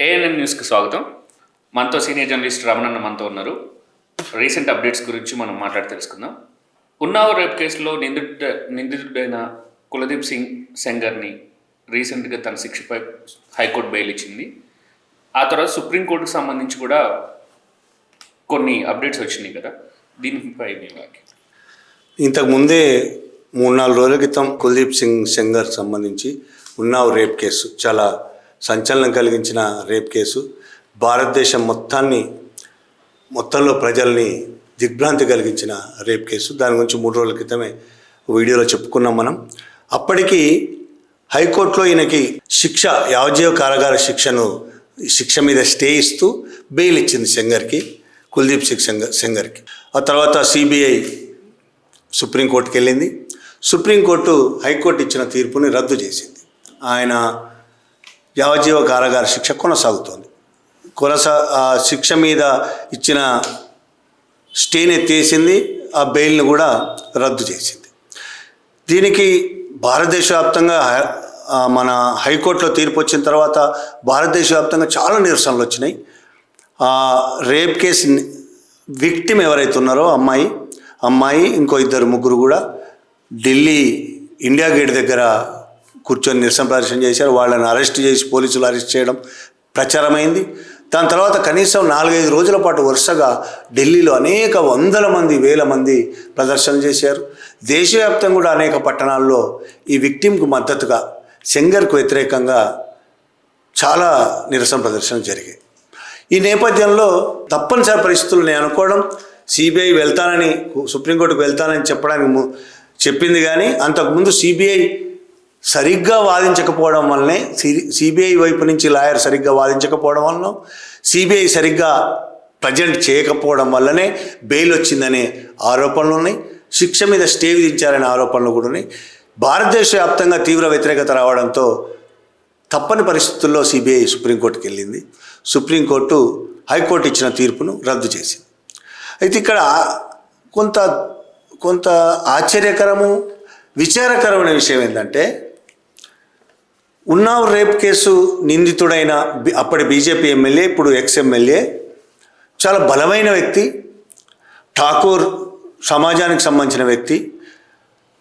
ANN న్యూస్కి స్వాగతం. మనతో సీనియర్ జర్నలిస్ట్ రమణన్న మనతో ఉన్నారు. రీసెంట్ అప్డేట్స్ గురించి మనం మాట్లాడి తెలుసుకుందాం. ఉన్నావ్ రేప్ కేసులో నిందితుడ నిందితుడైన కులదీప్ సింగ్ సెంగర్ని రీసెంట్గా తన శిక్షపై హైకోర్టు బెయిల్ ఇచ్చింది. ఆ తర్వాత సుప్రీంకోర్టుకు సంబంధించి కూడా కొన్ని అప్డేట్స్ వచ్చినాయి కదా. దీనిపై ఇంతకుముందే మూడు నాలుగు రోజుల క్రితం కులదీప్ సింగ్ సెంగర్ సంబంధించి ఉన్నావ్ రేప్ కేసు. చాలా సంచలనం కలిగించిన రేప్ కేసు. భారతదేశం మొత్తాన్ని మొత్తంలో ప్రజల్ని దిగ్భ్రాంతి కలిగించిన రేప్ కేసు. దాని గురించి మూడు రోజుల క్రితమే వీడియోలో చెప్పుకున్నాం మనం. అప్పటికి హైకోర్టులో ఈయనకి శిక్ష యావజీవ కారాగార శిక్షను శిక్ష మీద స్టే ఇస్తూ బెయిల్ ఇచ్చింది సెంగర్కి కుల్దీప్ సింగ్ సెంగర్ సెంగర్కి ఆ తర్వాత సిబిఐ సుప్రీంకోర్టుకి వెళ్ళింది. సుప్రీంకోర్టు హైకోర్టు ఇచ్చిన తీర్పుని రద్దు చేసింది. ఆయన యావజ్జీవ కారాగార శిక్ష కొనసాగుతోంది. కొనసా ఆ శిక్ష మీద ఇచ్చిన స్టేని ఎత్తేసింది ఆ బెయిల్ను కూడా రద్దు చేసింది. దీనికి భారతదేశ వ్యాప్తంగా హై- మన హైకోర్టులో తీర్పు వచ్చిన తర్వాత భారతదేశ వ్యాప్తంగా చాలా నిరసనలు వచ్చినాయి. ఆ రేప్ కేసు విక్టిమ్ ఎవరైతే ఉన్నారో అమ్మాయి అమ్మాయి ఇంకో ఇద్దరు ముగ్గురు కూడా ఢిల్లీ ఇండియా గేట్ దగ్గర కూర్చొని నిరసన ప్రదర్శన చేశారు. వాళ్ళని అరెస్ట్ చేసి పోలీసులు అరెస్ట్ చేయడం ప్రచారమైంది. దాని తర్వాత కనీసం నాలుగైదు రోజుల పాటు వరుసగా ఢిల్లీలో అనేక వందల మంది వేల మంది ప్రదర్శన చేశారు. దేశవ్యాప్తంగా కూడా అనేక పట్టణాల్లో ఈ విక్టిమ్కు మద్దతుగా సెంగర్కు వ్యతిరేకంగా చాలా నిరసన ప్రదర్శన జరిగాయి. ఈ నేపథ్యంలో తప్పనిసరి పరిస్థితులు నేను అనుకోవడం సిబిఐ వెళ్తానని సుప్రీంకోర్టుకు వెళ్తానని చెప్పడానికి ము- చెప్పింది కానీ అంతకుముందు సిబిఐ సరిగ్గా వాదించకపోవడం వల్లనే సిబిఐ వైపు నుంచి లాయర్ సరిగ్గా వాదించకపోవడం వలన సిబిఐ సరిగ్గా ప్రజెంట్ చేయకపోవడం వల్లనే బెయిల్ వచ్చిందనే ఆరోపణలు ఉన్నాయి. శిక్ష మీద స్టే విధించారనే ఆరోపణలు కూడా ఉన్నాయి. భారతదేశ వ్యాప్తంగా తీవ్ర వ్యతిరేకత రావడంతో తప్పని పరిస్థితుల్లో సిబిఐ సుప్రీంకోర్టుకి వెళ్ళింది. సుప్రీంకోర్టు హైకోర్టు ఇచ్చిన తీర్పును రద్దు చేసింది. అయితే ఇక్కడ కొంత కొంత ఆశ్చర్యకరము విచారకరమైన విషయం ఏంటంటే ఉన్నావ్ రేప్ కేసు నిందితుడైన అప్పటి బీజేపీ ఎమ్మెల్యే ఇప్పుడు ఎక్స్ ఎమ్మెల్యే చాలా బలమైన వ్యక్తి ఠాకూర్ సమాజానికి సంబంధించిన వ్యక్తి.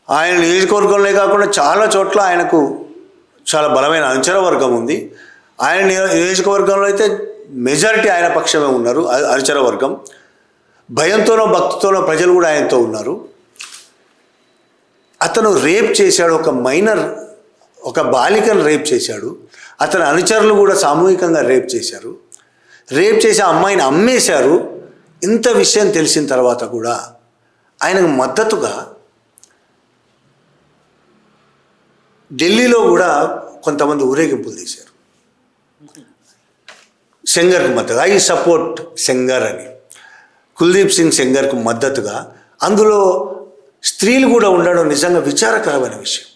ఆయన నియోజకవర్గంలో కాకుండా చాలా చోట్ల ఆయనకు చాలా బలమైన అనుచర వర్గం ఉంది. ఆయన నియోజకవర్గంలో అయితే మెజారిటీ ఆయన పక్షమే ఉన్నారు అనుచర వర్గం. భయంతోనో భక్తితోనో ప్రజలు కూడా ఆయనతో ఉన్నారు. అతను రేప్ చేశాడు ఒక మైనర్ ఒక బాలికను రేప్ చేశాడు. అతని అనుచరులు కూడా సామూహికంగా రేప్ చేశారు. రేప్ చేసి ఆ అమ్మాయిని అమ్మేశారు. ఇంత విషయం తెలిసిన తర్వాత కూడా ఆయనకు మద్దతుగా ఢిల్లీలో కూడా కొంతమంది ఊరేగింపులు తీశారు. సెంగర్కు మద్దతు. ఐ సపోర్ట్ సెంగర్ అని. కుల్దీప్ సింగ్ సెంగర్కు మద్దతుగా అందులో స్త్రీలు కూడా ఉండడం నిజంగా విచారకరమైన విషయం.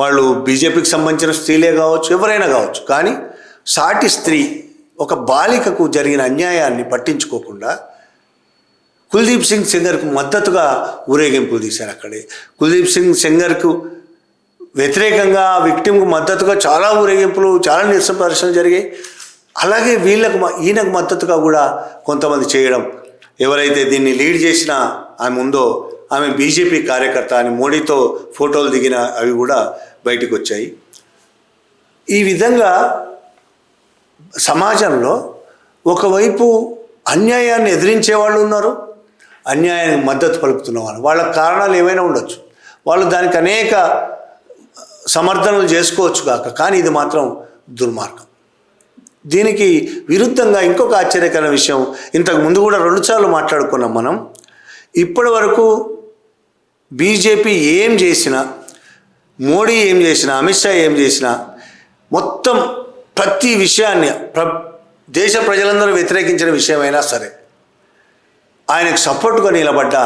వాళ్ళు బీజేపీకి సంబంధించిన స్త్రీలే కావచ్చు ఎవరైనా కావచ్చు. కానీ సాటి స్త్రీ ఒక బాలికకు జరిగిన అన్యాయాన్ని పట్టించుకోకుండా కుల్దీప్ సింగ్ సెంగర్కు మద్దతుగా ఊరేగింపులు తీశారు అక్కడే. కుల్దీప్ సింగ్ సెంగర్కు వ్యతిరేకంగా విక్టిమ్కు మద్దతుగా చాలా ఊరేగింపులు చాలా నిరసన ప్రదర్శనలు జరిగాయి. అలాగే వీళ్ళకు ఈయనకు మద్దతుగా కూడా కొంతమంది చేయడం. ఎవరైతే దీన్ని లీడ్ చేసిన ఆమె ఉందో ఆమె బీజేపీ కార్యకర్త అని మోడీతో ఫోటోలు దిగిన అవి కూడా బయటకు వచ్చాయి ఈ విధంగా సమాజంలో ఒకవైపు అన్యాయాన్ని ఎదిరించే వాళ్ళు ఉన్నారు అన్యాయానికి మద్దతు పలుకుతున్న వాళ్ళు. వాళ్ళ కారణాలు ఏమైనా ఉండొచ్చు. వాళ్ళు దానికి అనేక సమర్థనలు చేసుకోవచ్చు కాక కానీ ఇది మాత్రం దుర్మార్గం. దీనికి విరుద్ధంగా ఇంకొక ఆశ్చర్యకరమైన విషయం ఇంతకు ముందు కూడా రెండుసార్లు మాట్లాడుకున్నాం మనం. ఇప్పటి వరకు బీజేపీ ఏం చేసినా మోడీ ఏం చేసినా అమిత్ షా ఏం చేసినా మొత్తం ప్రతి విషయాన్ని ప్ర దేశ ప్రజలందరూ వ్యతిరేకించిన విషయమైనా సరే ఆయనకు సపోర్ట్గా నిలబడ్డ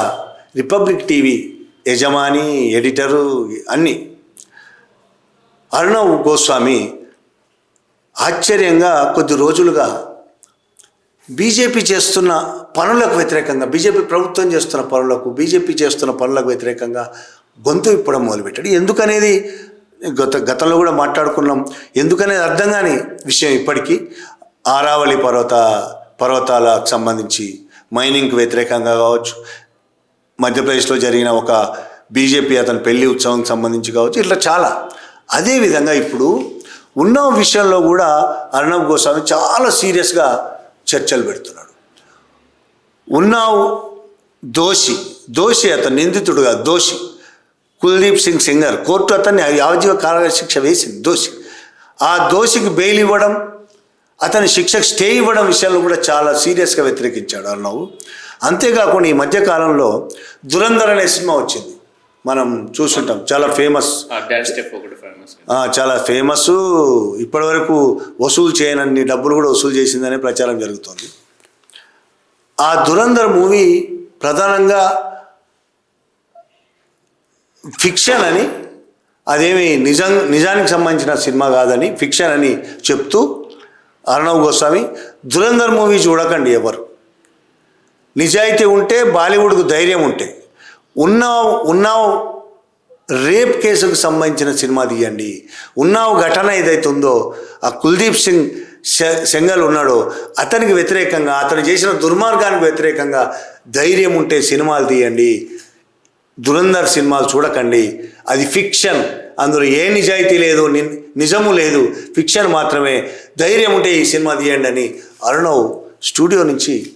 రిపబ్లిక్ టీవీ యజమాని ఎడిటరు అన్నీ. అర్ణవ్ గోస్వామి ఆశ్చర్యంగా కొద్ది రోజులుగా బీజేపీ చేస్తున్న పనులకు వ్యతిరేకంగా బీజేపీ ప్రభుత్వం చేస్తున్న పనులకు బీజేపీ చేస్తున్న పనులకు వ్యతిరేకంగా గొంతు ఇప్పడం మొదలుపెట్టాడు. ఎందుకనేది? గత గతంలో కూడా మాట్లాడుకున్నాం. ఎందుకనేది అర్థం కాని విషయం ఇప్పటికీ. ఆరావళి పర్వత పర్వతాలకు సంబంధించి మైనింగ్కి వ్యతిరేకంగా కావచ్చు మధ్యప్రదేశ్లో జరిగిన ఒక బీజేపీ అతని పెళ్ళి ఉత్సవంకి సంబంధించి కావచ్చు ఇట్లా చాలా. అదేవిధంగా ఇప్పుడు ఉన్న విషయంలో కూడా అర్ణబ్ గోస్వామి చాలా సీరియస్గా చర్చలు పెడుతున్నాడు. ఉన్నావు దోషి దోషి అతను నిందితుడుగా దోషి. కుల్దీప్ సింగ్ సింగర్ కోర్టు అతన్ని యావజీవ కారాగార శిక్ష వేసింది దోషి. ఆ దోషికి బెయిల్ ఇవ్వడం అతని శిక్షకు స్టే ఇవ్వడం విషయంలో కూడా చాలా సీరియస్గా వ్యతిరేకించాడు అన్నావు అంతేకాకుండా ఈ మధ్యకాలంలో దురంధర్ అనే సినిమా వచ్చింది. మనం చూస్తుంటాం చాలా ఫేమస్. చాలా ఫేమస్. ఇప్పటివరకు వసూలు చేయనన్ని డబ్బులు కూడా వసూలు చేసిందనే ప్రచారం జరుగుతుంది. ఆ దురంధర్ మూవీ ప్రధానంగా ఫిక్షన్ అని అదేమి నిజం నిజానికి సంబంధించిన సినిమా కాదని ఫిక్షన్ అని చెప్తూ అర్ణవ్ గోస్వామి దురంధర్ మూవీ చూడకండి ఎవరు. నిజాయితీ ఉంటే బాలీవుడ్కు ధైర్యం ఉంటే ఉన్నావు ఉన్నావు రేప్ కేసుకు సంబంధించిన సినిమా తీయండి. ఉన్నావు ఘటన ఏదైతుందో ఆ కుల్దీప్ సింగ్ సెంగల్ ఉన్నాడో అతనికి వ్యతిరేకంగా అతను చేసిన దుర్మార్గానికి వ్యతిరేకంగా ధైర్యం ఉంటే సినిమాలు తీయండి. దురంధర్ సినిమాలు చూడకండి. అది ఫిక్షన్. అందులో ఏ నిజాయితీ లేదు ని- నిజము లేదు. ఫిక్షన్ మాత్రమే. ధైర్యం ఉంటే ఈ సినిమా తీయండి అని అరుణవ్ స్టూడియో నుంచి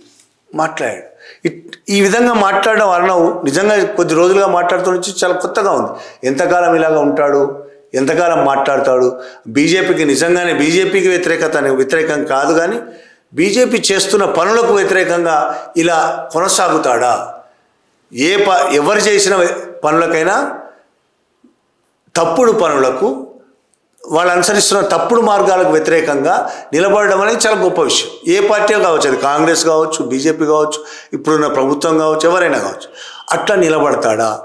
మాట్లాడాడు. ఇట్- ఈ విధంగా మాట్లాడడం అరుణవ్ నిజంగా కొద్ది రోజులుగా మాట్లాడుతూ నుంచి చాలా కొత్తగా ఉంది. ఎంతకాలం ఇలాగా ఉంటాడు? ఎంతకాలం మాట్లాడతాడు? బీజేపీకి నిజంగానే బీజేపీకి వ్యతిరేకత వ్యతిరేకం కాదు కానీ బీజేపీ చేస్తున్న పనులకు వ్యతిరేకంగా ఇలా కొనసాగుతాడా? ఏ ప ఎవరు చేసిన పనులకైనా తప్పుడు పనులకు వాళ్ళు అనుసరిస్తున్న తప్పుడు మార్గాలకు వ్యతిరేకంగా నిలబడడం అనేది చాలా గొప్ప విషయం. ఏ పార్టీ కావచ్చు అది కాంగ్రెస్ కావచ్చు బీజేపీ కావచ్చు ఇప్పుడున్న ప్రభుత్వం కావచ్చు ఎవరైనా కావచ్చు. అట్లా నిలబడతాడా?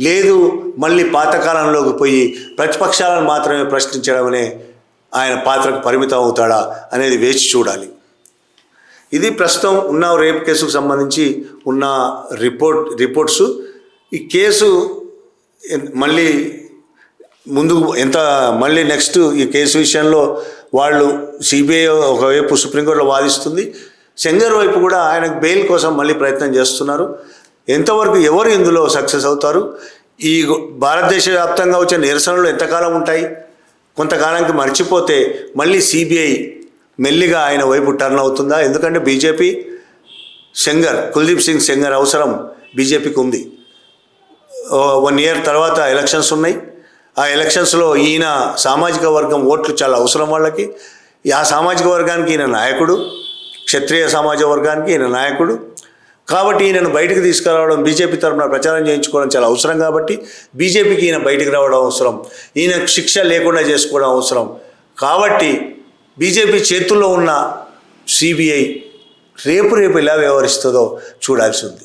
లేదు మళ్ళీ పాతకాలంలోకి పోయి ప్రతిపక్షాలను మాత్రమే ప్రశ్నించడం అనే ఆయన పాత్రకు పరిమితం అవుతాడా అనేది వేచి చూడాలి. ఇది ప్రస్తుతం ఉన్న రేప్ కేసుకు సంబంధించి ఉన్న రిపోర్ట్ రిపోర్ట్స్. ఈ కేసు మళ్ళీ ముందు ఎంత మళ్ళీ నెక్స్ట్ ఈ కేసు విషయంలో వాళ్ళు సిబిఐ ఒకవైపు సుప్రీంకోర్టులో వాదిస్తుంది. సెంగర్ వైపు కూడా ఆయనకు బెయిల్ కోసం మళ్ళీ ప్రయత్నం చేస్తున్నారు. ఎంతవరకు ఎవరు ఇందులో సక్సెస్ అవుతారు? ఈ భారతదేశ వ్యాప్తంగా వచ్చే నిరసనలు ఎంతకాలం ఉంటాయి? కొంతకాలానికి మర్చిపోతే మళ్ళీ సిబిఐ మెల్లిగా ఆయన వైపు టర్న్ అవుతుందా? ఎందుకంటే బీజేపీ సెంగర్ కుల్దీప్ సింగ్ సెంగర్ అవసరం బీజేపీకి ఉంది. వన్ ఇయర్ తర్వాత ఎలక్షన్స్ ఉన్నాయి. ఆ ఎలక్షన్స్లో ఈయన సామాజిక వర్గం ఓట్లు చాలా అవసరం వాళ్ళకి. ఆ సామాజిక వర్గానికి ఈయన నాయకుడు క్షత్రియ సమాజ వర్గానికి ఈయన నాయకుడు. కాబట్టి ఈయనను బయటకు తీసుకురావడం బీజేపీ తరఫున ప్రచారం చేయించుకోవడం చాలా అవసరం కాబట్టి బీజేపీకి ఈయన బయటకు రావడం అవసరం. ఈయన శిక్ష లేకుండా చేసుకోవడం అవసరం. కాబట్టి బీజేపీ చేతుల్లో ఉన్న సిబిఐ రేపు రేపు ఎలా వ్యవహరిస్తుందో చూడాల్సి ఉంది.